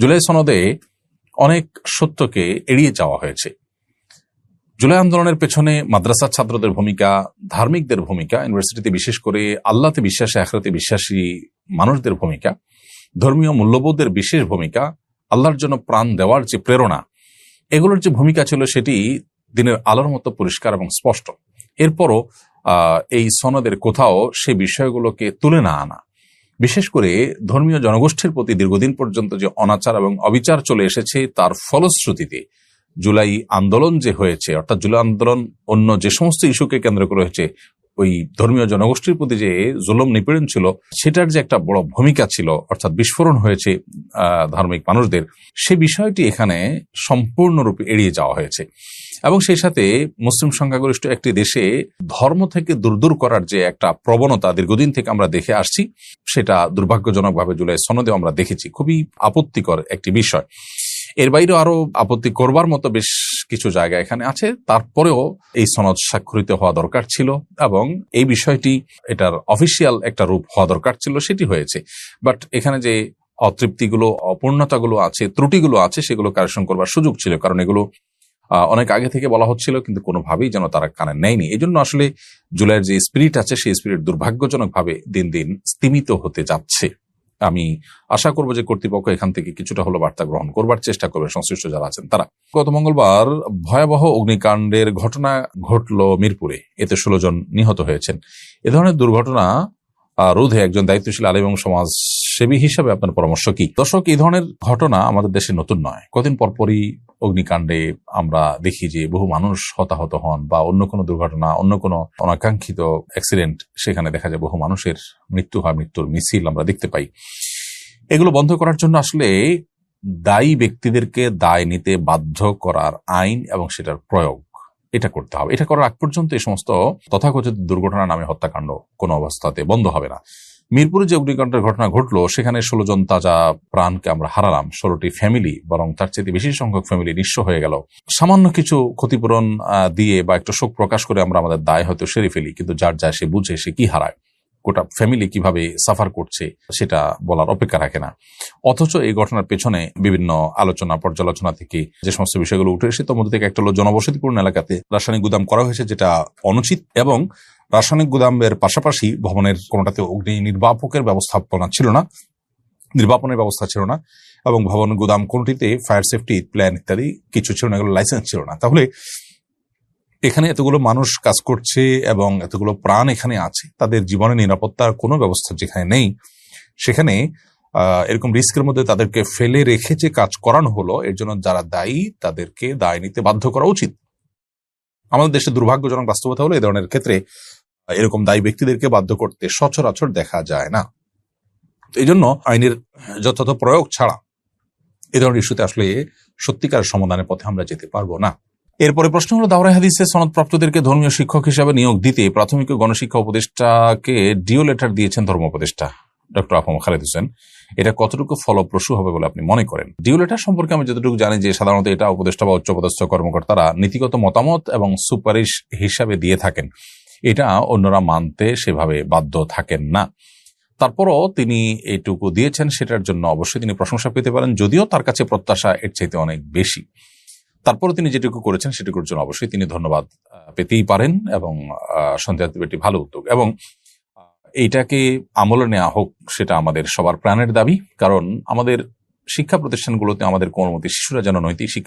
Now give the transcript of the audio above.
জুলাই সনদে অনেক সত্যকে এড়িয়ে যাওয়া হয়েছে। জুলাই আন্দোলনের পেছনে মাদ্রাসার ছাত্রদের ভূমিকা, ধার্মিকদের ভূমিকা, ইউনিভার্সিটিতে বিশেষ করে আল্লাহতে বিশ্বাসী, আখরাতে বিশ্বাসী মানুষদের ভূমিকা, ধর্মীয় মূল্যবোধের বিশেষ ভূমিকা, আল্লাহর জন্য প্রাণ দেওয়ার যে প্রেরণা, এগুলোর যে ভূমিকা ছিল সেটি দিনের আলোর মতো পরিষ্কার এবং স্পষ্ট। এরপরও এই সনদের কোথাও সে বিষয়গুলোকে তুলে না আনা। বিশেষ করে ধর্মীয় জনগোষ্ঠীর প্রতি দীর্ঘদিন পর্যন্ত যে অনাচার এবং অবিচার চলে এসেছে, তার ফলশ্রুতিতে জুলাই আন্দোলন যে হয়েছে, অর্থাৎ জুলাই আন্দোলন অন্য যে সমস্ত ইস্যুকে কেন্দ্র করে হয়েছে ওই ধর্মীয় জনগোষ্ঠীর প্রতি যে জুলম নিপীড়ন ছিল, সেটার যে একটা বড় ভূমিকা ছিল, অর্থাৎ বিস্ফোরণ হয়েছে ধার্মিক মানুষদের, সে বিষয়টি এখানে সম্পূর্ণরূপে এড়িয়ে যাওয়া হয়েছে। এবং সেই সাথে মুসলিম সংখ্যাগরিষ্ঠ একটি দেশে ধর্ম থেকে দূর দূর করার যে একটা প্রবণতা দীর্ঘদিন থেকে আমরা দেখে আসছি, সেটা দুর্ভাগ্যজনকভাবে জুলাই সনদে আমরা দেখেছি। খুবই আপত্তিকর একটি বিষয়। এর বাইরে আরও আপত্তি করবার মতো বেশ কিছু জায়গা এখানে আছে। তারপরেও এই সনদ স্বাক্ষরিত হওয়া দরকার ছিল এবং এই বিষয়টি এটার অফিসিয়াল একটা রূপ হওয়া দরকার ছিল, সেটি হয়েছে। বাট এখানে যে অতৃপ্তিগুলো, অপূর্ণতাগুলো আছে, ত্রুটিগুলো আছে, সেগুলো কারেকশন করবার সুযোগ ছিল। কারণ এগুলো অনেক আগে থেকে বলা হচ্ছিল, কিন্তু কোনোভাবেই যেন তারা কানে নেয়নি। এই জন্য আসলে জুলাইয়ের যে স্পিরিট আছে, সেই স্পিরিট দুর্ভাগ্যজনকভাবে দিন দিন স্তিমিত হতে যাচ্ছে। আমি আশা করব যে কর্তৃপক্ষ এখান থেকে কিছুটা হলো বার্তা গ্রহণ করবার চেষ্টা করবে সংশ্লিষ্ট যারা আছেন, তারা। গত মঙ্গলবার ভয়াবহ অগ্নিকাণ্ডের ঘটনা ঘটল মিরপুরে। এতে ষোলো জন নিহত হয়েছেন। এ ধরনের দুর্ঘটনা রোধে একজন দায়িত্বশীল আলী এবং সমাজ সেবী হিসাবে আপনার পরামর্শ কি? দর্শক এই ধরনের ঘটনা আমাদের দেশে নতুন নয়। কদিন পরপরই অগ্নিকাণ্ডে আমরা দেখি যে বহু মানুষ হতাহত হন বা অন্য কোনো দুর্ঘটনা, অন্য কোনো অনাকাঙ্ক্ষিত অ্যাক্সিডেন্ট সেখানে দেখা যায় বহু মানুষের মৃত্যু হয়, মৃত্যুর মিছিল আমরা দেখতে পাই। এগুলো বন্ধ করার জন্য আসলে দায়ী ব্যক্তিদেরকে দায় নিতে বাধ্য করার আইন এবং সেটার প্রয়োগ, এটা করতে হবে। এটা করার আগ পর্যন্ত এই সমস্ত তথাকথিত দুর্ঘটনা নামে হত্যাকাণ্ড কোনো অবস্থাতে বন্ধ হবে না। মিরপুরে যে অগ্নিকাণ্ডের ঘটনা ঘটলো, সেখানে ষোলো জন তাজা প্রাণকে আমরা হারালাম। ষোলোটি ফ্যামিলি বরং তার চেয়ে বেশি সংখ্যক ফ্যামিলি নিঃস্ব হয়ে গেল। সামান্য কিছু ক্ষতিপূরণ দিয়ে বা একটু শোক প্রকাশ করে আমরা আমাদের দায় হয়তো সেরে ফেলি, কিন্তু যার যায় সে বুঝে সে কি হারায়? গোটা ফ্যামিলি কীভাবে সাফার করছে, সেটা বলার অপেক্ষা রাখে না। অথচ এই ঘটনার পেছনে বিভিন্ন আলোচনা, পর্যালোচনা থেকে যে সমস্ত বিষয়গুলো উঠে এসে মধ্যে থেকে একটা হলো জনবসতিপূর্ণ এলাকাতে রাসায়নিক গুদাম করা হয়েছে, যেটা অনুচিত এবং রাসায়নিক গুদামের পাশাপাশি ভবনের কোনোটাতে অগ্নি নির্বাপকের ব্যবস্থাপনা ছিল না, নির্বাপনের ব্যবস্থা ছিল না এবং ভবন, গুদাম কোনটিতে ফায়ার সেফটি প্ল্যান ইত্যাদি কিছু ছিল না, এগুলো লাইসেন্স ছিল না। তাহলে এখানে এতগুলো মানুষ কাজ করছে এবং এতগুলো প্রাণ এখানে আছে, তাদের জীবনে নিরাপত্তার কোনো ব্যবস্থা যেখানে নেই, সেখানে এরকম রিস্কের মধ্যে তাদেরকে ফেলে রেখে যে কাজ করানো হলো, এর জন্য যারা দায়ী, তাদেরকে দায় নিতে বাধ্য করা উচিত। আমাদের দেশে দুর্ভাগ্যজনক বাস্তবতা হলো, এ ধরনের ক্ষেত্রে, এরকম দায়ী ব্যক্তিদেরকে বাধ্য করতে সচরাচর দেখা যায় না। এই জন্য আইনের যথাযথ প্রয়োগ ছাড়া, এ ধরনের ইস্যুতে আসলে সত্যিকার সমাধানের পথে আমরা যেতে পারব না। এরপরে প্রশ্ন হলো দাওরা হাদিসে সনদপ্রাপ্তদেরকে ধর্মীয় শিক্ষক হিসাবে নিয়োগ দিতে প্রাথমিক গণশিক্ষা উপদেষ্টাকে ডিও লেটার দিয়েছেন ধর্ম উপদেষ্টা ডক্টর আফম খালেদ হোসেন। এটা কতটুকু ফলপ্রসূ হবে বলে আপনি মনে করেন? ডিও লেটার সম্পর্কে আমি যতটুকু জানি যে সাধারণত এটা উপদেষ্টা বা উচ্চপদস্থ কর্মকর্তারা নীতিগত মতামত এবং সুপারিশ হিসাবে দিয়ে থাকেন। এটা অন্যরা মানতে সেভাবে বাধ্য থাকেন না। তারপরও তিনি এইটুকু দিয়েছেন, সেটার জন্য অবশ্যই তিনি প্রশংসা পেতে পারেন, যদিও তার কাছে প্রত্যাশা এর চাইতে অনেক বেশি। তারপরে তিনি যেটুকু করেছেন সেটুকুর জন্য অবশ্যই তিনি ধন্যবাদ পেতেই পারেন এবং সন্ধ্যা একটি ভালো উদ্যোগ। এবং এইটাকে আমলে নেওয়া হোক সেটা আমাদের সবার প্রাণের দাবি। কারণ আমাদের শিক্ষা প্রতিষ্ঠানগুলোতে আমাদের কোনোমতে শিশুরা যেন নৈতিক শিক্ষা